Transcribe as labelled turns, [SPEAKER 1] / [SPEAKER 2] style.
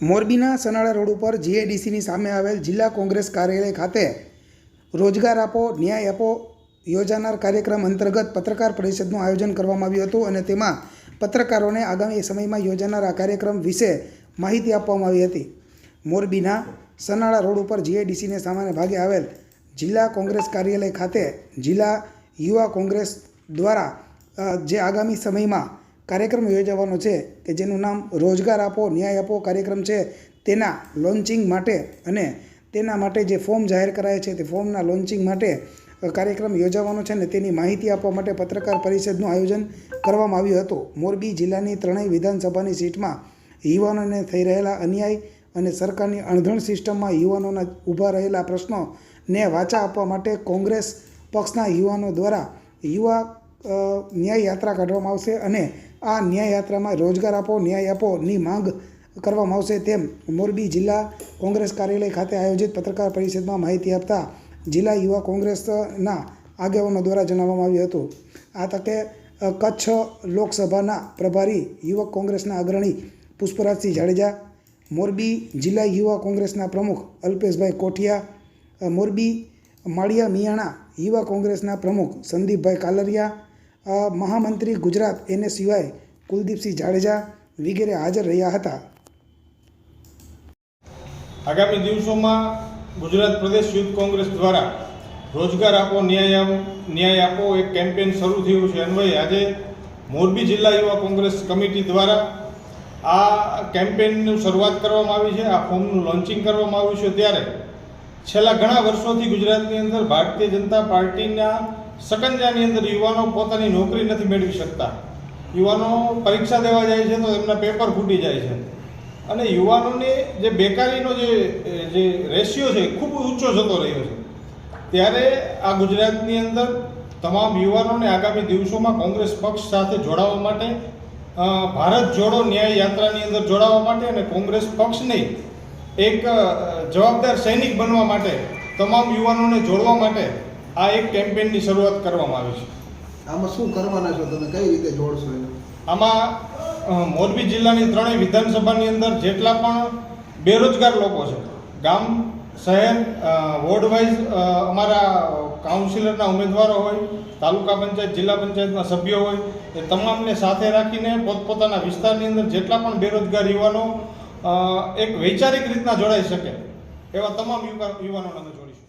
[SPEAKER 1] મોરબીના સનાળા રોડ ઉપર જીએડીસીની સામે આવેલ જિલ્લા કોંગ્રેસ કાર્યાલય ખાતે રોજગાર આપો, ન્યાય આપો યોજાનાર કાર્યક્રમ અંતર્ગત પત્રકાર પરિષદનું આયોજન કરવામાં આવ્યું હતું અને તેમાં પત્રકારોને આગામી સમયમાં યોજાનાર આ કાર્યક્રમ વિશે માહિતી આપવામાં આવી હતી. મોરબીના સનાળા રોડ ઉપર જીએડીસીને સામાન્ય ભાગે આવેલ જિલ્લા કોંગ્રેસ કાર્યાલય ખાતે જિલ્લા યુવા કોંગ્રેસ દ્વારા જે આગામી સમયમાં કાર્યક્રમ યોજાવાનો છે કે જેનું નામ રોજગાર આપો, ન્યાય આપો કાર્યક્રમ છે. તેના લોન્ચિંગ માટે અને તેના માટે જે ફોર્મ જાહેર કરાય છે તે ફોર્મના લોન્ચિંગ માટે કાર્યક્રમ યોજાવાનો છે ને તેની માહિતી આપવા માટે પત્રકાર પરિષદનું આયોજન કરવામાં આવ્યું હતું. મોરબી જિલ્લાની ત્રણેય વિધાનસભાની સીટમાં યુવાનોને થઈ રહેલા અન્યાય અને સરકારની અણધણ સિસ્ટમમાં યુવાનોના ઊભા રહેલા પ્રશ્નોને વાચા આપવા માટે કોંગ્રેસ પક્ષના યુવાનો દ્વારા યુવા ન્યાય યાત્રા કાઢવામાં આવશે અને આ ન્યાય યાત્રામાં રોજગાર આપો, ન્યાય આપોની માંગ કરવામાં આવશે તેમ મોરબી જિલ્લા કોંગ્રેસ કાર્યાલય ખાતે આયોજિત પત્રકાર પરિષદમાં માહિતી આપતા જિલ્લા યુવા કોંગ્રેસના આગેવાનો દ્વારા જણાવવામાં આવ્યું હતું. આ તકે કચ્છ લોકસભાના પ્રભારી યુવક કોંગ્રેસના અગ્રણી પુષ્પરાજસિંહ જાડેજા, મોરબી જિલ્લા યુવા કોંગ્રેસના પ્રમુખ અલ્પેશભાઈ કોઠિયા મોરબી માળિયા મિયાણા યુવા કોંગ્રેસના પ્રમુખ સંદીપભાઈ કાલરિયા મહામંત્રી ગુજરાત એને સિવાય કુલદીપસિંહ જાડેજા વગેરે હાજર રહ્યા હતા.
[SPEAKER 2] આગામી દિવસોમાં ગુજરાત પ્રદેશ યુથ કોંગ્રેસ દ્વારા રોજગાર આપો, ન્યાય ન્યાય આપો એક કેમ્પેન શરૂ થયું છે. અન્વયે આજે મોરબી જિલ્લા યુવા કોંગ્રેસ કમિટી દ્વારા આ કેમ્પેનનું શરૂઆત કરવામાં આવી છે. આ ફોર્મનું લોન્ચિંગ કરવામાં આવ્યું છે. ત્યારે છેલ્લા ઘણા વર્ષોથી ગુજરાતની અંદર ભારતીય જનતા પાર્ટીના સકંજાની અંદર યુવાનો પોતાની નોકરી નથી મેળવી શકતા. યુવાનો પરીક્ષા દેવા જાય છે તો એમના પેપર ફૂટી જાય છે. અને યુવાનોને જે બેકારીનો જે જે રેશિયો છે ખૂબ ઊંચો જતો રહ્યો છે. ત્યારે આ ગુજરાતની અંદર તમામ યુવાનોને આગામી દિવસોમાં કોંગ્રેસ પક્ષ સાથે જોડાવા માટે ભારત જોડો ન્યાય યાત્રાની અંદર જોડાવા માટે અને કોંગ્રેસ પક્ષને એક જવાબદાર સૈનિક બનવા માટે, તમામ યુવાનોને જોડવા માટે આ એક કેમ્પેનની શરૂઆત કરવામાં આવી છે.
[SPEAKER 3] આમાં શું કરવાના છો તમે? કઈ રીતે જોડશો એને?
[SPEAKER 2] આમાં મોરબી જિલ્લાની ત્રણેય વિધાનસભાની અંદર જેટલા પણ બેરોજગાર લોકો છે ગામ શહેર વોર્ડ વાઇઝ અમારા કાઉન્સિલરના ઉમેદવારો હોય તાલુકા પંચાયત જિલ્લા પંચાયતના સભ્યો હોય એ તમામને સાથે રાખીને પોતપોતાના વિસ્તારની અંદર જેટલા પણ બેરોજગાર યુવાનો એક વૈચારિક રીતના જોડાઈ શકે એવા તમામ યુવા યુવાનોને અમે જોડાઈએ